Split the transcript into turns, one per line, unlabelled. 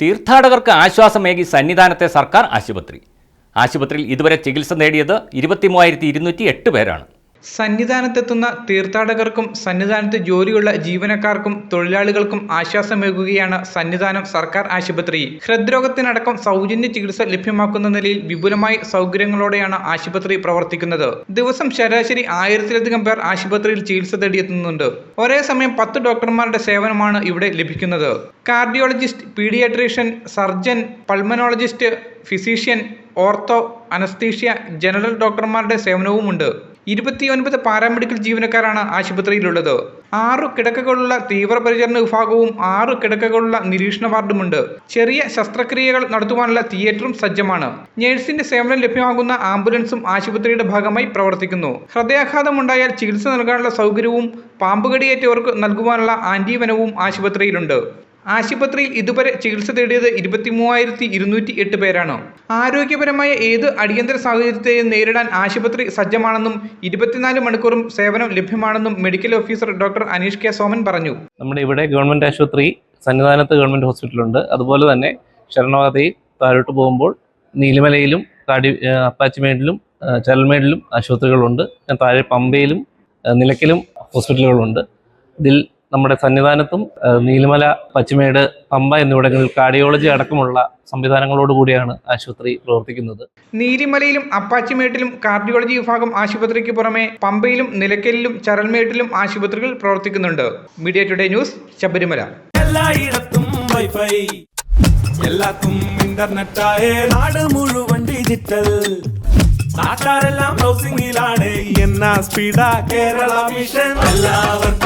തീർത്ഥാടകർക്ക് ആശ്വാസമേകി സന്നിധാനത്തെ സർക്കാർ ആശുപത്രി. ആശുപത്രിയിൽ ഇതുവരെ ചികിത്സ നേടിയത് ഇരുപത്തി മൂവായിരത്തി ഇരുന്നൂറ്റി എട്ട് പേരാണ്.
സന്നിധാനത്തെത്തുന്ന തീർത്ഥാടകർക്കും സന്നിധാനത്ത് ജോലിയുള്ള ജീവനക്കാർക്കും തൊഴിലാളികൾക്കും ആശ്വാസമേകുകയാണ് സന്നിധാനം സർക്കാർ ആശുപത്രി. ഹൃദ്രോഗത്തിനടക്കം സൗജന്യ ചികിത്സ ലഭ്യമാക്കുന്ന നിലയിൽ വിപുലമായ സൗകര്യങ്ങളോടെയാണ് ആശുപത്രി പ്രവർത്തിക്കുന്നത്. ദിവസം ശരാശരി ആയിരത്തിലധികം പേർ ആശുപത്രിയിൽ ചികിത്സ തേടിയെത്തുന്നുണ്ട്. ഒരേ സമയം പത്ത് ഡോക്ടർമാരുടെ സേവനമാണ് ഇവിടെ ലഭിക്കുന്നത്. Cardiologist paediatrician surgeon pulmonologist physician ortho anaesthesia general ഡോക്ടർമാരുടെ സേവനവുമുണ്ട്. ഇരുപത്തിയൊൻപത് പാരാമെഡിക്കൽ ജീവനക്കാരാണ് ആശുപത്രിയിലുള്ളത്. ആറു കിടക്കകളുള്ള തീവ്രപരിചരണ വിഭാഗവും ആറു കിടക്കകളുള്ള നിരീക്ഷണ വാർഡുമുണ്ട്. ചെറിയ ശസ്ത്രക്രിയകൾ നടത്തുവാനുള്ള തിയേറ്ററും സജ്ജമാണ്. നഴ്സിന്റെ സേവനം ലഭ്യമാകുന്ന ആംബുലൻസും ആശുപത്രിയുടെ ഭാഗമായി പ്രവർത്തിക്കുന്നു. ഹൃദയാഘാതമുണ്ടായാൽ ചികിത്സ നൽകാനുള്ള സൗകര്യവും പാമ്പുകടിയേറ്റവർക്ക് നൽകുവാനുള്ള ആന്റിവനവും ആശുപത്രിയിലുണ്ട്. ആശുപത്രിയിൽ ഇതുവരെ ചികിത്സ തേടിയത് ഇരുപത്തി മൂവായിരത്തി ഇരുന്നൂറ്റി എട്ട് പേരാണ്. ആരോഗ്യപരമായ ഏത് അടിയന്തര സാഹചര്യത്തെയും നേരിടാൻ ആശുപത്രി സജ്ജമാണെന്നും ഇരുപത്തിനാല് മണിക്കൂറും സേവനം ലഭ്യമാണെന്നും medical officer doctor Aneesh K Soman പറഞ്ഞു.
നമ്മുടെ ഇവിടെ ഗവൺമെന്റ് ആശുപത്രി സന്നിധാനത്ത് ഗവൺമെന്റ് ഹോസ്പിറ്റലുണ്ട്. അതുപോലെ തന്നെ ശരണവാതയിൽ താഴോട്ട് പോകുമ്പോൾ നീലിമലയിലും കാടി അപ്പാച്ചിമേഡിലും ചരൽമേഡിലും ആശുപത്രികളുണ്ട്. താഴെ പമ്പയിലും നിലക്കിലും ഹോസ്പിറ്റലുകളുണ്ട്. ഇതിൽ നമ്മുടെ സന്നിധാനത്തും നീലമല പച്ചിമേട് പമ്പ എന്നിവിടങ്ങളിൽ കാർഡിയോളജി അടക്കമുള്ള സംവിധാനങ്ങളോട് കൂടിയാണ് ആശുപത്രി പ്രവർത്തിക്കുന്നത്.
നീലിമലയിലും അപ്പാച്ചിമേട്ടിലും കാർഡിയോളജി വിഭാഗം ആശുപത്രിക്ക് പുറമെ പമ്പയിലും നിലയ്ക്കലിലും ചരൽമേട്ടിലും ആശുപത്രികൾ പ്രവർത്തിക്കുന്നുണ്ട്. Media today news Sabarimala.
എല്ലായിടത്തും വൈഫൈ. ഇന്റർനെറ്റായേ നാട് മുഴുവൻ ഡിജിറ്റൽ. നാട്ടാരെല്ലാം ബ്രൗസിംഗിലാണ് എന്നാ സ്പീഡാ കേരള മിഷൻ എല്ലാവർക്കും